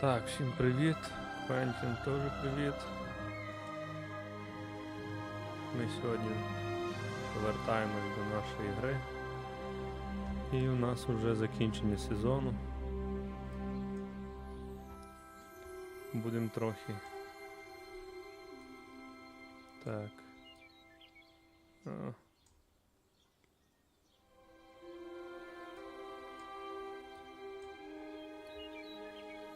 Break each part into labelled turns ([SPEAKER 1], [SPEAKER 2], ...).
[SPEAKER 1] Так, всім привіт. Квентін теж привіт. Ми сьогодні повертаємось до нашої гри. І у нас вже закінчення сезону. Будемо трохи. Так.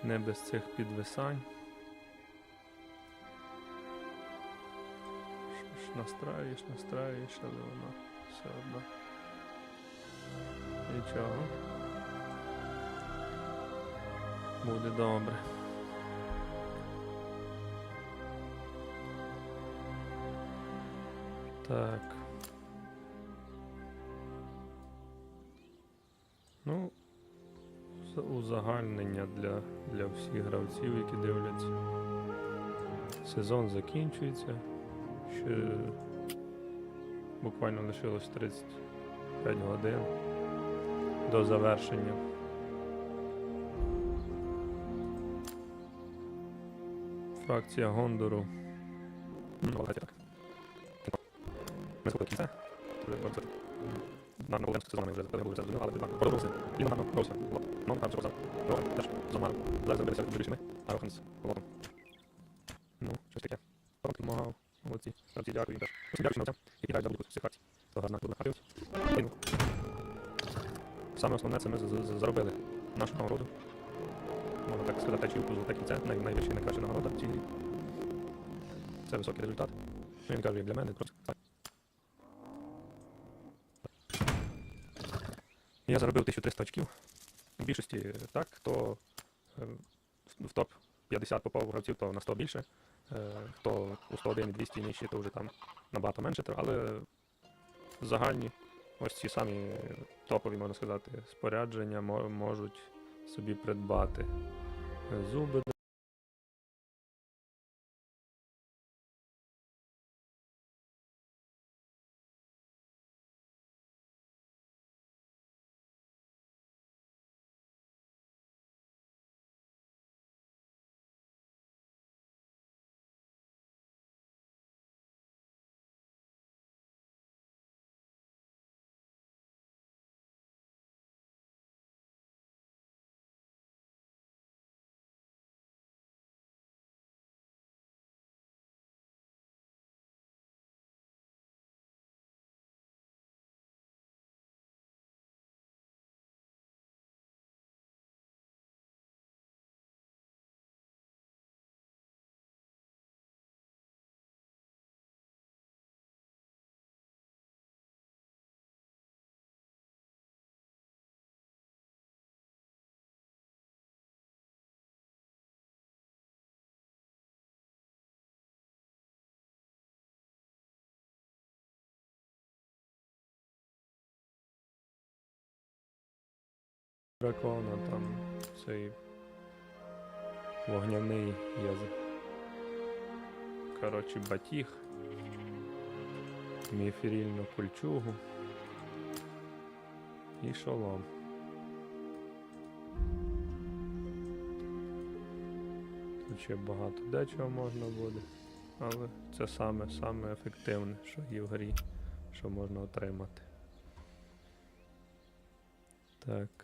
[SPEAKER 1] Не без цих підвисань. Що ж настраюєш, настраюєш, але вона все одно. Нічого. Буде добре. Так. Ну, узагальнення для, для всіх гравців, які дивляться. Сезон закінчується. Ще буквально лишилось 35 годин до завершення. Фракція Гондору. Проблем з сезонами вже це зрозуміло, але так, подобалося. І нагадно, просто. Ну, там все Роган теж замарив. Зараз забилися в ми, а Рохан з Лотом. Ну, щось таке. Роган допомагав. Молодці. Молодці, дякую їм теж. Усім дякую гравцям, які грають за будь-яку з цих акцій. Хто гарно буде грають. Саме основне це ми з- з- заробили нашу нагороду. Можна так сказати, течію золоте кільце. Най, найвища і найкраща нагорода в цій грі. Це високий результат. Ну, він каже, як для мене, просто Я заробив 1300 очків. В більшості е, так, хто е, в- в топ-50 попав гравців, то на 100 більше. Е, Хто у 101 і 200 нижче, то вже там набагато менше. Але загальні, ось ці самі топові, можна сказати, спорядження можуть собі придбати. Е, Зуби. Дракона, там цей вогняний язик. Коротше, батіг, міфірільну кольчугу і шолом. Тут ще багато дечого можна буде, але це саме саме ефективне, що є в грі, що можна отримати. Так.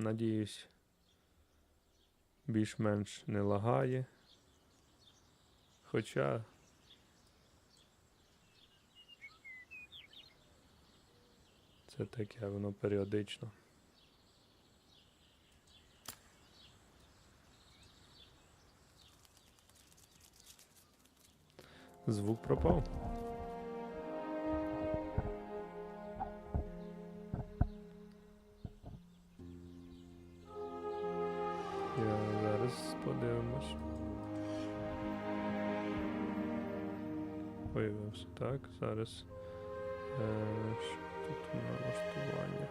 [SPEAKER 1] Надіюсь, більш-менш не лагає. Хоча. Це таке, воно періодично. Звук пропав. Зараз. Е, що тут у налаштування?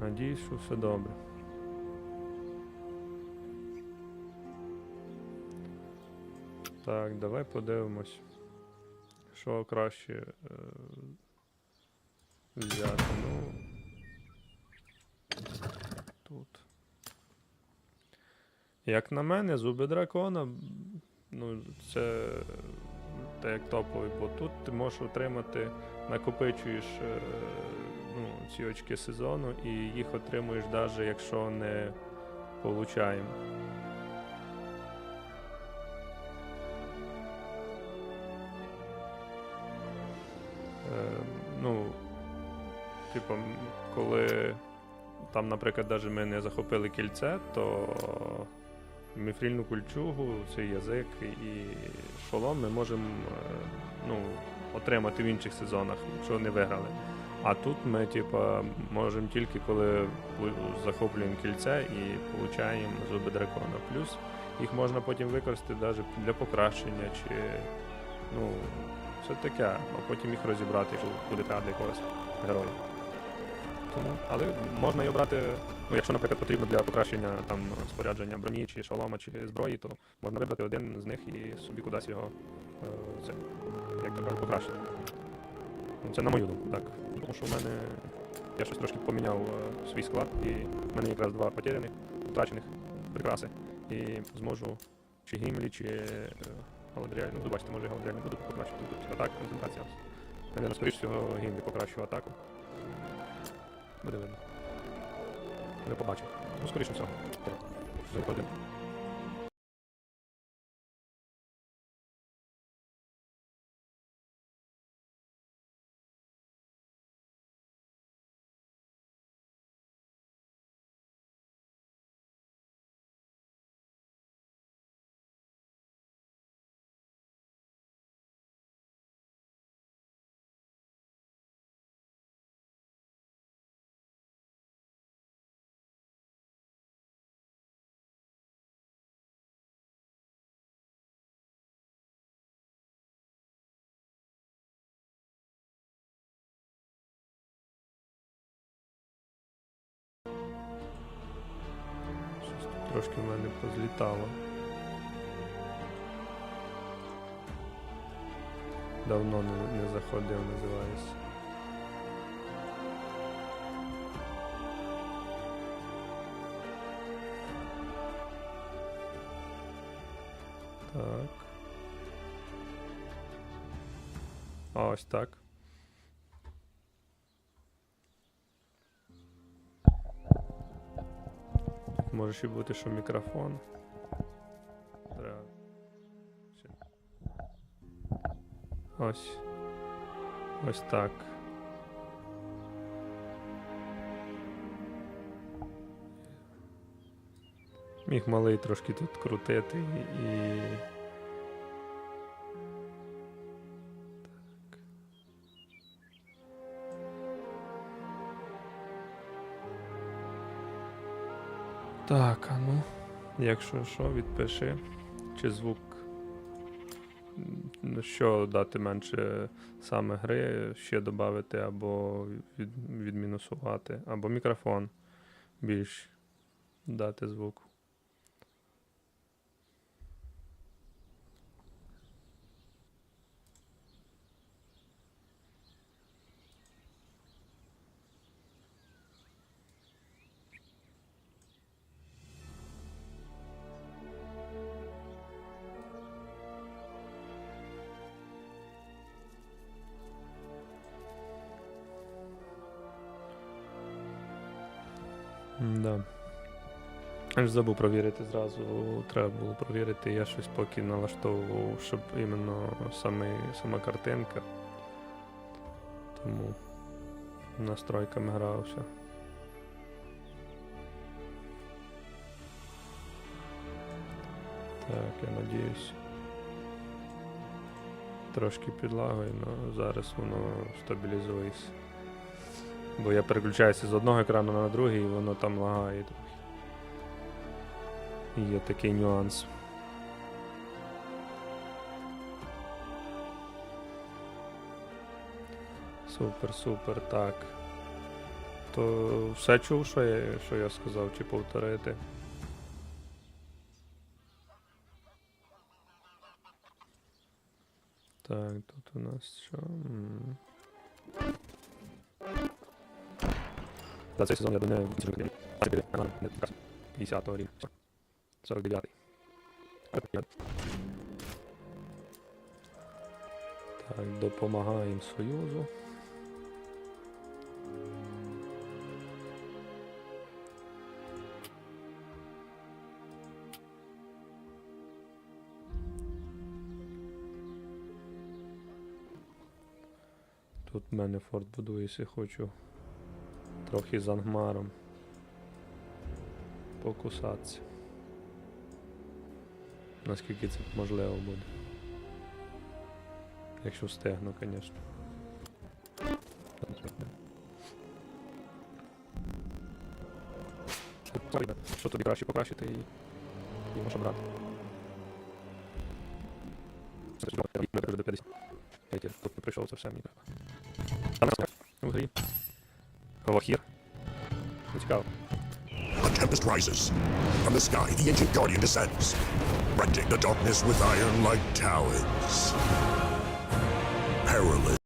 [SPEAKER 1] Надіюсь, що все добре. Так, давай подивимось, що краще е, взяти. Ну. Тут. Як на мене, зуби дракона, ну, це те як топовий, бо тут ти можеш отримати, накопичуєш е, ну, ці очки сезону і їх отримуєш навіть якщо не получаємо. Типу, коли там, наприклад, навіть ми не захопили кільце, то міфрільну кульчугу, цей язик і шолом ми можемо е, ну, отримати в інших сезонах, якщо не виграли. А тут ми, типа, можемо тільки коли захоплюємо кільце і получаємо зуби дракона. Плюс їх можна потім використати навіть для покращення чи ну, все таке, а потім їх розібрати, якщо буде для якогось героя. Тому, але можна і обрати, ну, якщо, наприклад, потрібно для покращення там спорядження броні чи шолома чи зброї, то можна вибрати один з них і собі кудись його е, це, як то кажуть, покращити. Ну, Це на мою думку, так. Тому що в мене я щось трошки поміняв е, свій склад, і в мене якраз два потеряних, втрачених прикраси. І зможу чи гімлі, чи е, Галадріаль. Ну, бачите, може Галадріаль не буду покращувати тут атака, концентрація. Навіть, скоріш всього, гімлі покращу атаку. Буде видно. Не побачив. Ну, скоріше всього. Заходимо. Трошки в мене позлітало. Давно не, не заходив, називається. Так. А ось так. Може ще бути, що мікрофон. Треба. Ось. Ось так. Міг малий трошки тут крутити і. Так, а ну, якщо що, відпиши, чи звук. Що дати менше саме гри, ще додати або від, відмінусувати, або мікрофон більш дати звук. Я ж забув провірити зразу. Треба було провірити. Я щось поки налаштовував, щоб іменно саме, сама картинка. Тому настройками грався. Так, я надіюсь. Трошки підлагою, але зараз воно стабілізується. Бо я переключаюся з одного екрану на другий, і воно там лагає. Є такий нюанс. Супер, супер, так. То все чув, що я, що я сказав, чи повторити? Так, тут у нас що? За цей сезон я до неї відсунув 24 канал, не показ. 50 рівня. 49. Так, допомагаємо Союзу. Тут в мене форт будується, хочу трохи з ангмаром покусатися. Наскільки це можливо буде. Якщо встигну, звісно. Що тобі краще покращити і, і можна брати. До 50. Я тільки тут не прийшов, це все мені треба. Там нас в грі. Вахір. Ну, цікаво.
[SPEAKER 2] A tempest rises. From the sky, the ancient guardian descends, rending the darkness with iron like talons. Perilous.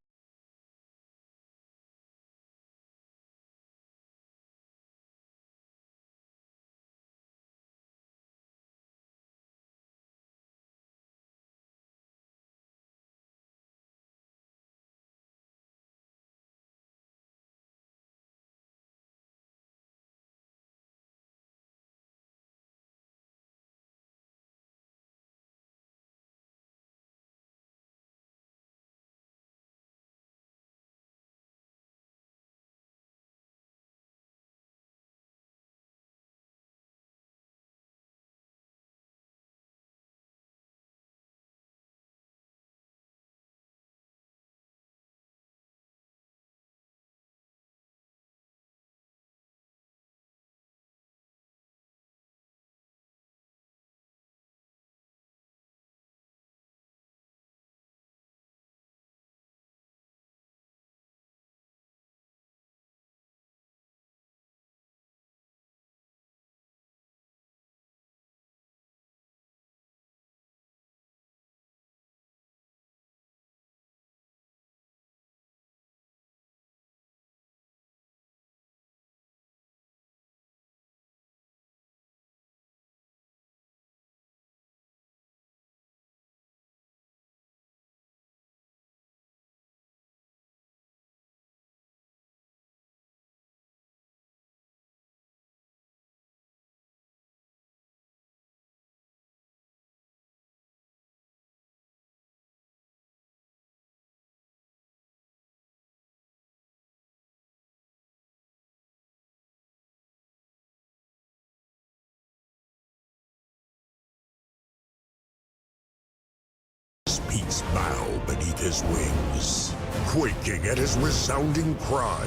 [SPEAKER 2] His wings, quaking at his resounding cry,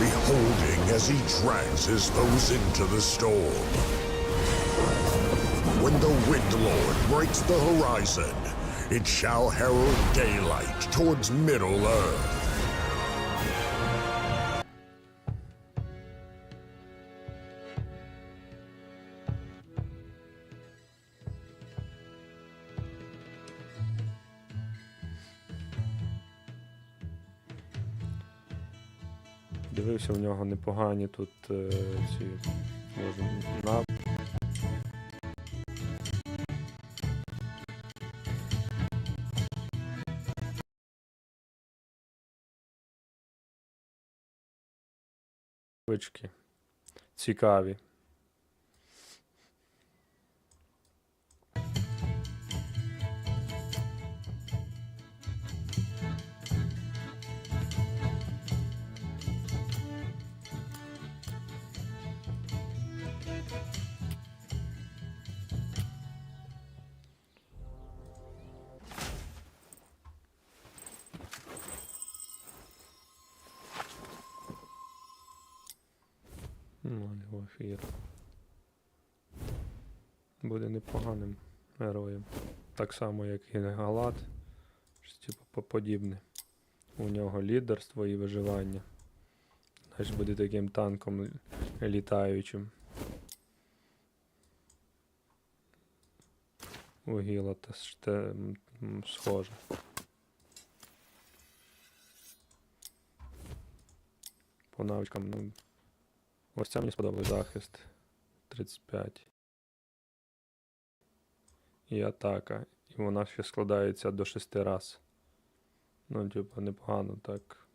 [SPEAKER 2] beholding as he drags his foes into the storm. When the Wind Lord breaks the horizon, it shall herald daylight towards Middle
[SPEAKER 1] Дивився, у нього непогані тут е, ці може, на. Цікаві. Ну, його ефір. Буде непоганим героєм. Так само, як і Галат. Щось типу подібне. У нього лідерство і виживання. Значить буде таким танком літаючим. у Гіла те схоже. По навичкам, ну. Ось це мені сподобалось захист. 35. І атака. І вона ще складається до 6 раз. Ну, типу, непогано так.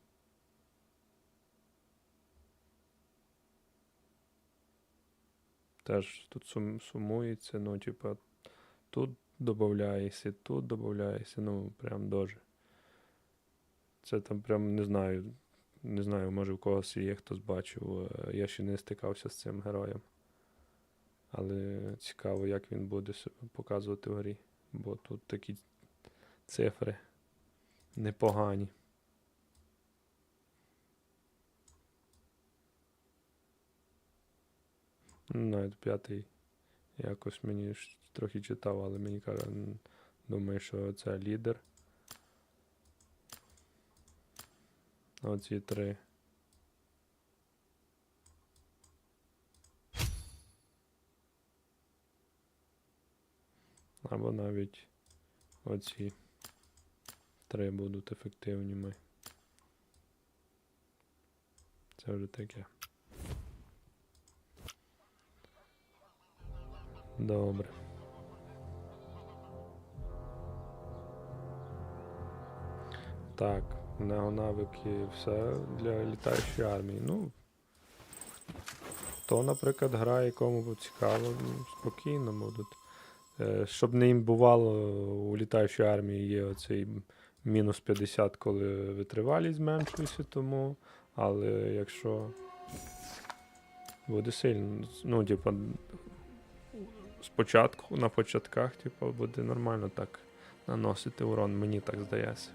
[SPEAKER 1] Теж тут сум, сумується, ну, типу, тут додається, тут додається, ну, прям дуже. Це там прям не знаю. Не знаю, може в когось є хтось бачив. е, Я ще не стикався з цим героєм. Але цікаво, як він буде себе показувати в грі. Бо тут такі цифри непогані. Ну, Навіть п'ятий якось мені трохи читав, але мені каже, думаю, що це лідер. Оці три. Або навіть оці три будуть ефективніми. Це вже таке. Добре. Так, у нього навики все для літаючої армії. Ну. Хто, наприклад, грає, кому цікаво, ну, спокійно будуть. Е, Щоб не їм бувало, у літаючій армії є оцей мінус 50, коли витривалість зменшується, тому. Але якщо буде сильно, ну, типа, спочатку, на початках, типа, буде нормально так наносити урон, мені так здається.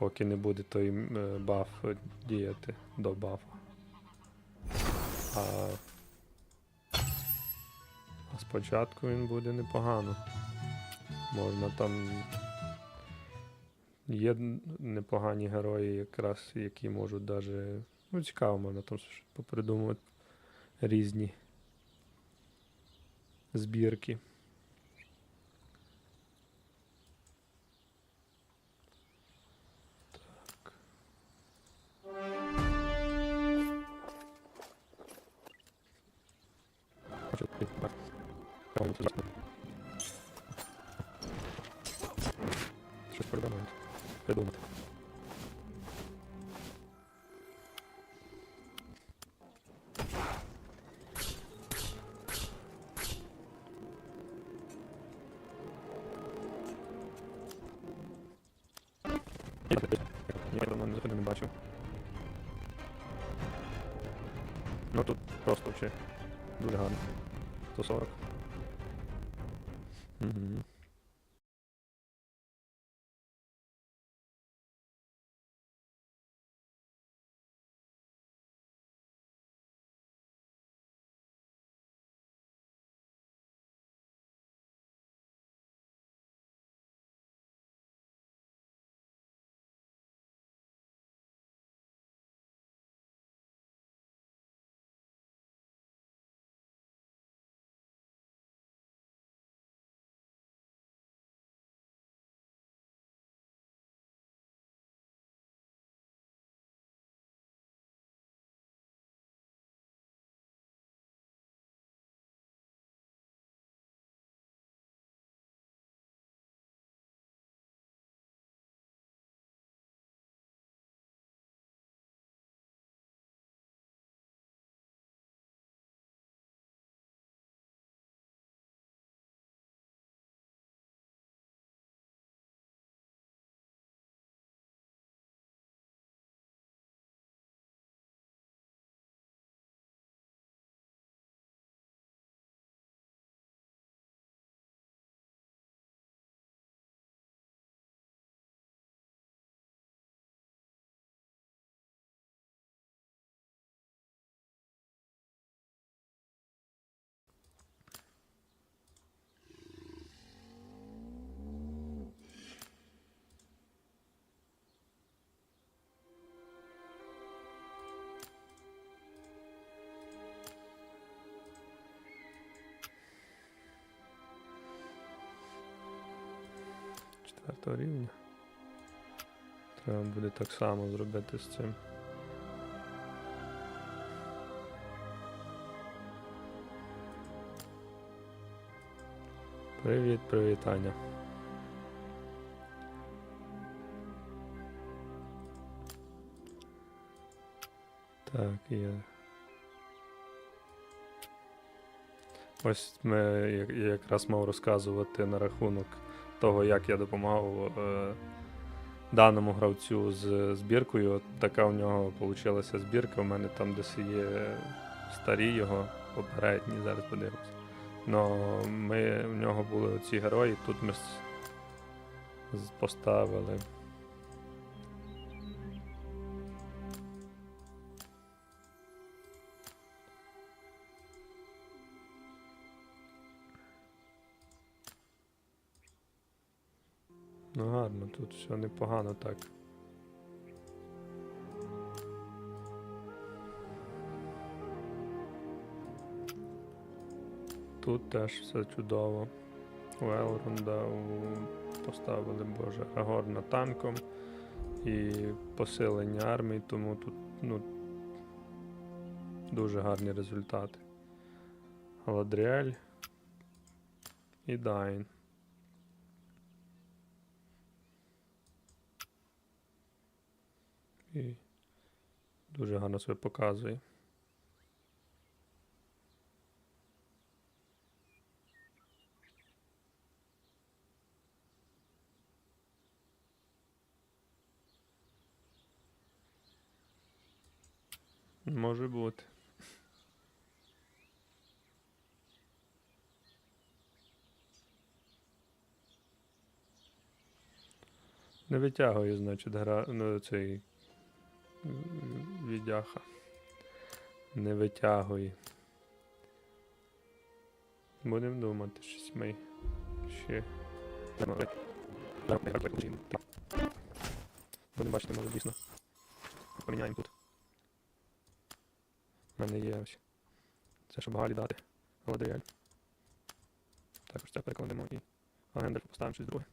[SPEAKER 1] Поки не буде той е, баф е, діяти до бафа. А, а спочатку він буде непогано. Можна там. Є непогані герої, якраз, які можуть даже. Ну, цікаво, можна там попридумувати різні збірки. Я давно не не бачив. Ну тут просто взагалі дуже гарно. 140. Угу. Четвертого рівня. Треба буде так само зробити з цим. Привіт, привіт, Аня. Так, я. Ось ми якраз мав розказувати на рахунок того, як я допомагав е, даному гравцю з збіркою. От така у нього вийшла збірка. У мене там десь є старі його попередні, зараз подивимось. Но ми, в нього були оці герої, тут ми поставили. Тут все непогано так. Тут теж все чудово. У Елронда поставили Боже Агорна танком і посилення армії, тому тут ну, дуже гарні результати. Галадріель і Дайн. І дуже гарно себе показує. Може бути. Не витягує, значить, гра... ну, цей відяха. Не витягує. Будемо думати, щось ми ще. Будемо бачити, може дійсно. Поміняємо тут. У мене є ось. Це щоб Галі дати. Галадріаль. Також це перекладемо і Агендер поставимо щось друге.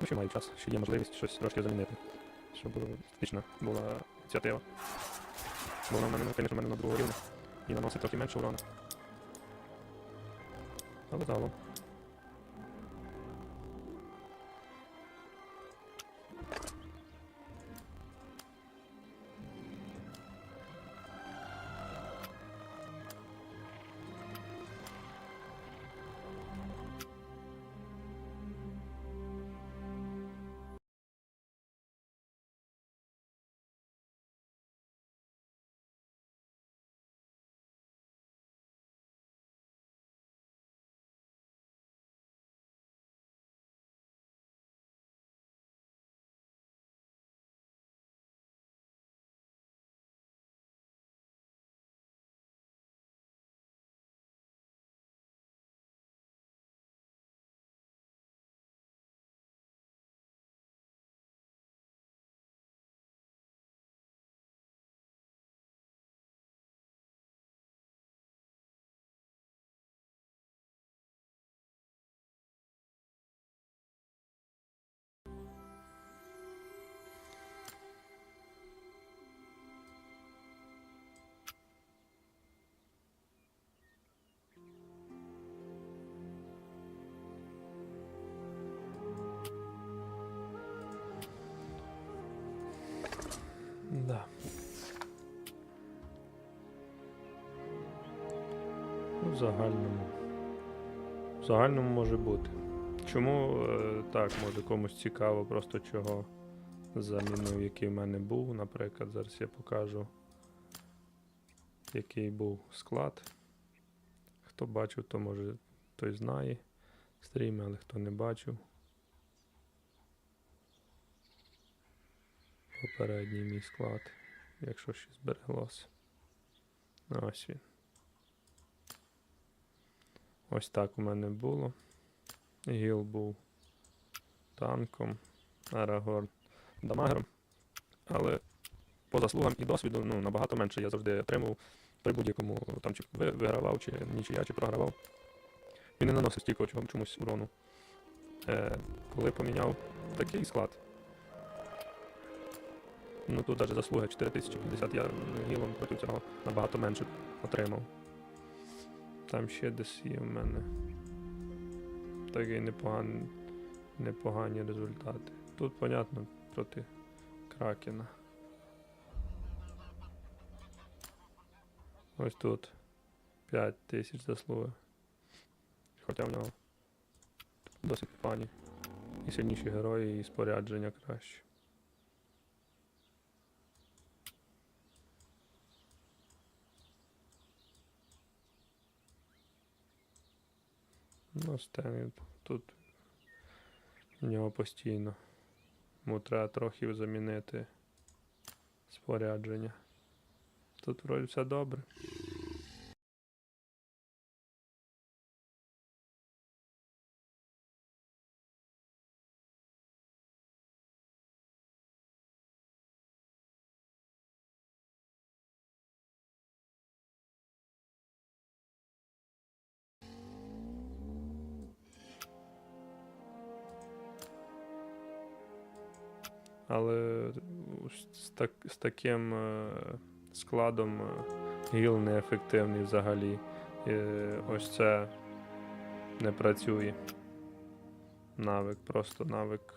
[SPEAKER 1] Ну, ще маю час, ще є можливість щось трошки замінити. Щоб фактично була ініціатива. Бо вона в мене, звісно, в мене на другого рівня. І наносить трохи менше урона. Але загалом. Загальному. В загальному може бути. Чому е, так, може комусь цікаво, просто чого замінив, який в мене був. Наприклад, зараз я покажу, який був склад. Хто бачив, то може той знає стріми, але хто не бачив. Попередній мій склад, якщо ще збереглося. Ось він. Ось так у мене було. Гіл був танком, Арагорн дамагером. Але по заслугам і досвіду ну, набагато менше я завжди отримував при будь-якому там чи ви- вигравав, чи нічия, чи програвав. Він не наносив стільки чомусь урону. Е, коли поміняв такий склад. Ну тут навіть заслуги 4050 я гілом проти цього набагато менше отримав. Там ще десь є в мене такий непоганий, непогані результати. Тут, понятно, проти Кракена. Ось тут 5 тисяч заслуги. Хоча в нього досить пані. І сильніші герої, і спорядження краще. Ну, Стенг тут в нього постійно. Йому треба трохи замінити спорядження. Тут вроді все добре. Таким е, складом е, гіл неефективний взагалі. Ось це не працює. Навик, просто навик,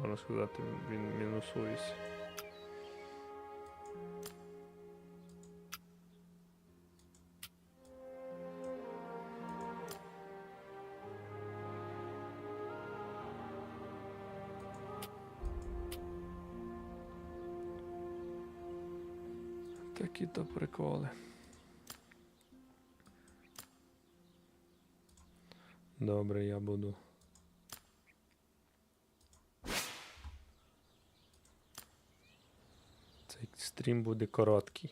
[SPEAKER 1] можна сказати, він мінусується. Такі то приколи. Добре, я буду. Цей стрім буде короткий.